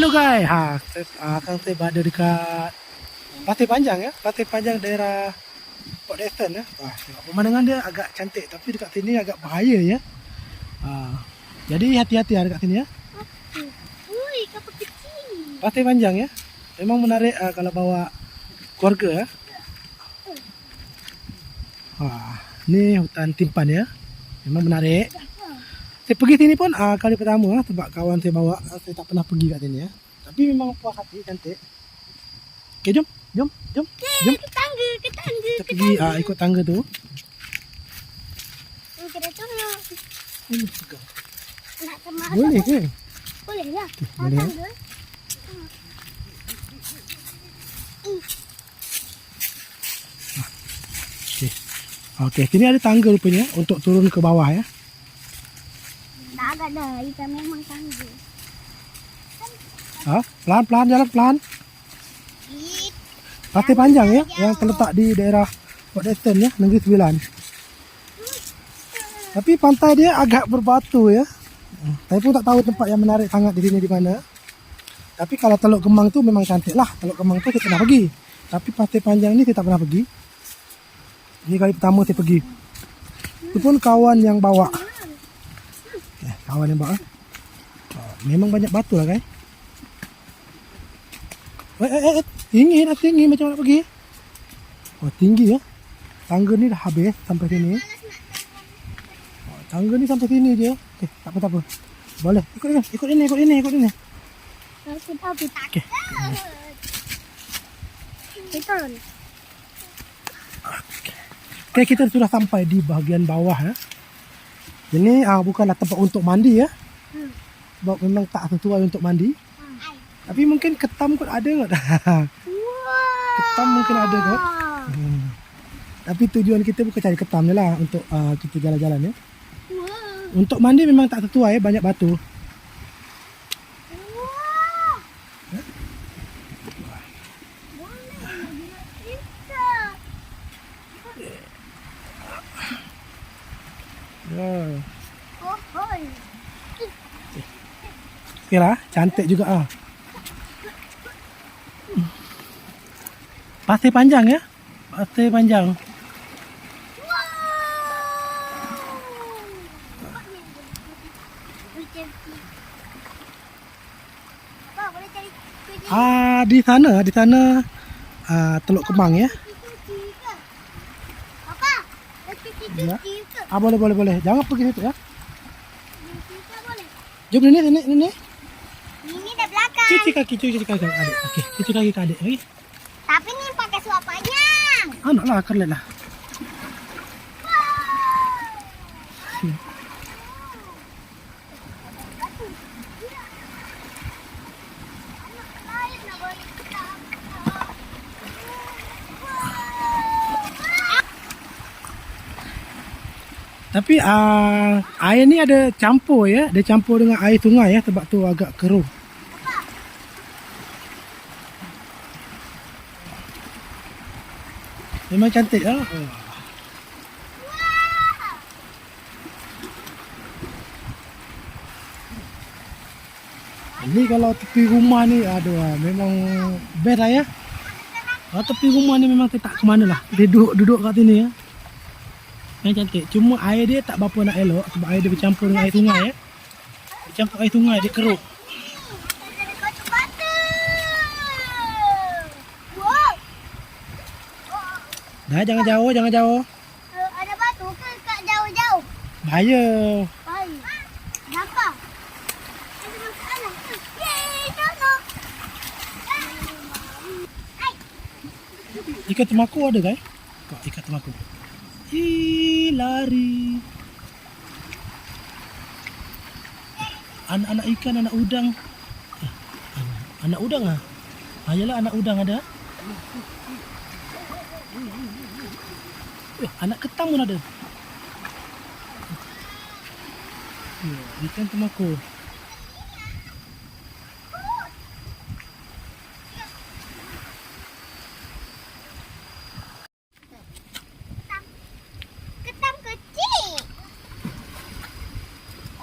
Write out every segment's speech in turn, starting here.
Hello guys. Ha, sekarang saya berada dekat Pasir Panjang ya. Pasir Panjang daerah Port Dickson ya. Wah, tengok pemandangan dia agak cantik tapi dekat sini agak bahaya ya. Ha, jadi hati-hati ya dekat sini ya. Ui, kapal kecil. Pasir Panjang ya. Memang menarik uh, kalau bawa keluarga ya. Wah, ni hutan timpan ya. Memang menarik. Saya pergi sini pun uh, kali pertama lah sebab kawan saya bawa. Uh, saya tak pernah pergi kat sini ya. Tapi memang puas hati cantik. Okay, jom. Jom. Jom. Jom. Ke tangga, ke tangga, Kita pergi uh, ikut tangga tu. tangga. Tengok. Hmm, segar. Nak kemas. Boleh ke? Boleh lah. boleh, eh? Tangga. Okey. Okey, sini ada tangga rupanya untuk turun ke bawah ya. Tak agak dah. Ikan memang tangga. Ha, pelan-pelan jalan pelan. Pasir panjang ya yang terletak di daerah Port ya, Negeri Sembilan. Tapi pantai dia agak berbatu ya. Saya pun tak tahu tempat yang menarik sangat di sini di mana. Tapi kalau Teluk Kemang tu memang cantik lah. Teluk Kemang tu saya pernah pergi. Tapi Pasir Panjang ni saya tak pernah pergi. Ini kali pertama saya pergi. Itu pun kawan yang bawa. Eh, kawan yang bawa. Oh, memang banyak batu lah guys. Eh, eh, eh, eh. tinggi dah tinggi macam mana nak pergi? Oh, tinggi ya. Tangga ni dah habis sampai sini. Oh, tangga ni sampai sini je. Okey, tak apa tak apa. Boleh. Ikut ni, ikut ini, ikut ini, ikut ini. Aku tak. Okey. Kita turun. Okey, kita sudah sampai di bahagian bawah ya. Ini ah bukanlah tempat untuk mandi ya. Hmm. Sebab memang tak sesuai untuk mandi. Tapi mungkin ketam kot ada kot. Ketam mungkin ada kot. Hmm. Tapi tujuan kita bukan cari ketam je lah untuk uh, kita jalan-jalan ya. Wah. Untuk mandi memang tak sesuai banyak batu. Wah. Boleh nak kita. Ya. Okey lah, cantik juga ah. Pasir panjang ya. Pasir panjang. Ah di sana, di sana ah Teluk Kemang ya. cuci ke? Apa? Nak cuci Ya. Ah boleh boleh boleh. Jangan pergi situ ya. Jom ni ni ni ni. Ini dah belakang. Cuci kaki, cuci kaki adik. Okey, cuci kaki adik. Okey. Tapi ni pakai suap panjang. Ah nak lah, kerlet lah. Tapi ah air ni ada campur ya. Dia campur dengan air sungai ya sebab tu agak keruh. Memang cantik lah. Oh. Ini kalau tepi rumah ni aduh ah, memang best lah ya. Kalau tepi rumah ni memang tak ke mana lah. Dia duduk, duduk kat sini ya. Yang cantik. Cuma air dia tak berapa nak elok sebab air dia bercampur dengan air sungai ya. Bercampur air sungai dia keruk. Dah jangan jauh, jangan jauh. Uh, ada batu ke kat jauh-jauh? Bahaya. Kenapa? Ikan temaku ada guys? Ikan temaku. Ih, lari. Anak-anak ikan, anak udang. Eh, anak, anak udang ah? Ah, yalah anak udang ada. Eh, anak ketam pun ada. Ya, ikan temaku.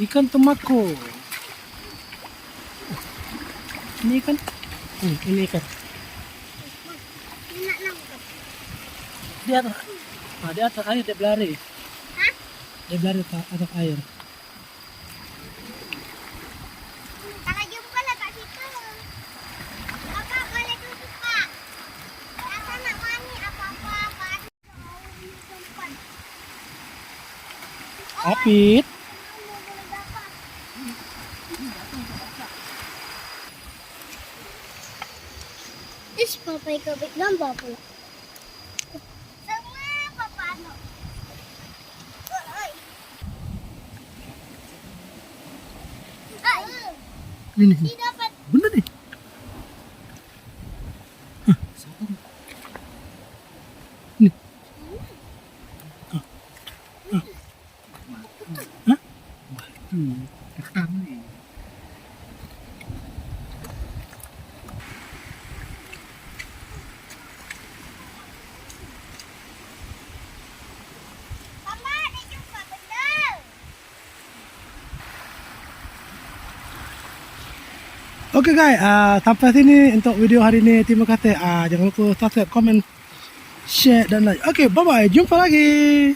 Ikan temako. Ini ikan. Hmm, ini ikan. Di atas. Ah, di atas air dia berlari. Hah? Dia berlari ke atas air. Kalau This papay kabit ng baboy. Ini. Ini dapat. Bener deh. Okay guys, uh, sampai sini untuk video hari ini. Terima kasih. Uh, jangan lupa subscribe, komen, share dan like. Okay, bye bye. Jumpa lagi.